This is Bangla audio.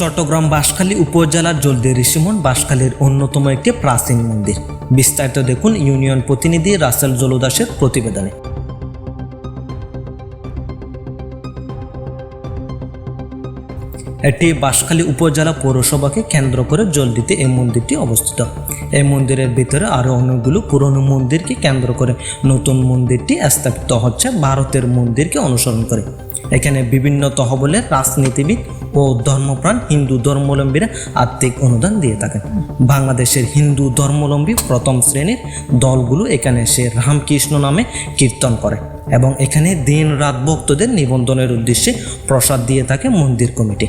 চট্টগ্রাম বাঁশখালী উপজেলার জলদি ঋষিমন বাঁশখালীর অন্যতম একটি প্রাচীন মন্দির। বিস্তারিত দেখুন ইউনিয়ন প্রতিনিধি রাসেল জলদাসের প্রতিবেদনে। এটি বাঁশখালী উপজেলা পৌরসভাকে কেন্দ্র করে জলদিতে এই মন্দিরটি অবস্থিত। এই মন্দিরের ভিতরে আরও অনেকগুলো পুরনো মন্দিরকে কেন্দ্র করে নতুন মন্দিরটি স্থাপিত হচ্ছে, ভারতের মন্দিরকে অনুসরণ করে। এখানে বিভিন্ন তহবলের রাজনীতিবিদ ও ধর্মপ্রাণ হিন্দু ধর্মাবলম্বীরা আর্থিক অনুদান দিয়ে থাকেন বাংলাদেশের হিন্দু ধর্মাবলম্বী প্রথম শ্রেণির দলগুলো এখানে সে রামকৃষ্ণ নামে কীর্তন করে এবং এখানে দিন রাত ভক্তদের নিবন্ধনের উদ্দেশ্যে প্রসাদ দিয়ে থাকে মন্দির কমিটি।